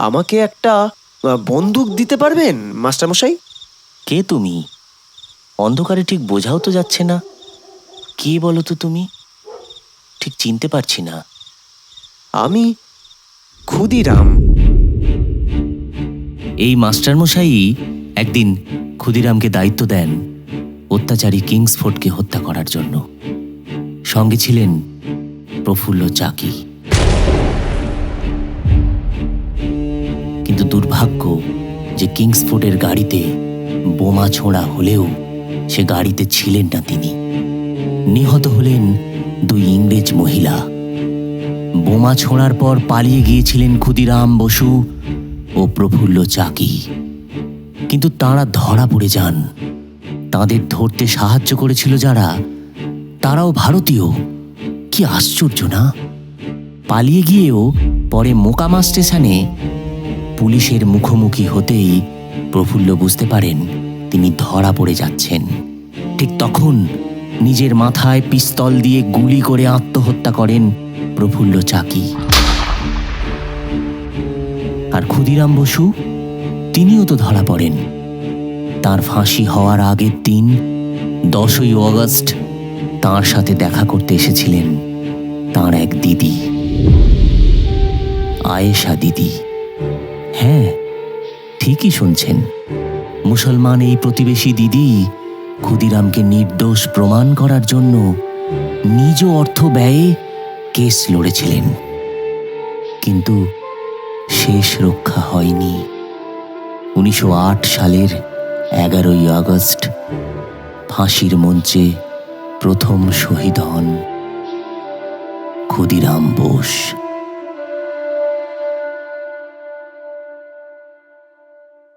আমাকে একটা বন্দুক দিতে পারবেন মাস্টারমশাই কে তুমি? অন্ধকারে ঠিক বোঝাও তো যাচ্ছে না। কে বলো তো তুমি? ঠিক চিনতে পারছি না। আমি ক্ষুদিরাম। এই মাস্টারমশাই একদিন ক্ষুদিরামকে দায়িত্ব দেন অত্যাচারী কিংসফোর্ডকে হত্যা করার জন্য। সঙ্গে ছিলেন প্রফুল্ল চাকি। কিন্তু দুর্ভাগ্য যে কিংসফোর্ডের গাড়িতে বোমা ছোঁড়া হলেও সে গাড়িতে ছিলেন না তিনি। নিহত হলেন দুই ইংরেজ মহিলা। বোমা ছোঁড়ার পর পালিয়ে গিয়েছিলেন ক্ষুদিরাম বসু ও প্রফুল্ল চাকি। কিন্তু তাঁরা ধরা পড়ে যান। তাদের ধরতে সাহায্য করেছিল যারা, তারাও ভারতীয়। কি আশ্চর্য না? পালিয়ে গিয়েও পরে মোকামা স্টেশনে পুলিশের মুখোমুখি হতেই প্রফুল্ল বুঝতে পারেন তিনি ধরা পড়ে যাচ্ছেন। ঠিক তখন নিজের মাথায় পিস্তল দিয়ে গুলি করে আত্মহত্যা করেন প্রফুল্ল চাকি। আর ক্ষুদিরাম বসু, তিনিও তো ধরা পড়েন। তার ফাঁসি হওয়ার আগের দিন দশই অগস্ট তার সাথে দেখা করতে এসেছিলেন তার এক দিদি, আয়েশা দিদি। হ্যাঁ ঠিকই শুনছেন। মুসলমান এই প্রতিবেশী দিদি ক্ষুদিরামকে নির্দোষ প্রমাণ করার জন্য নিজ অর্থ ব্যয়ে কেস লড়েছিলেন। কিন্তু শেষ রক্ষা হয়নি। উনিশশো আট সালের এগারোই আগস্ট ফাঁসির মঞ্চে প্রথম শহীদ হন ক্ষুদিরাম বোস।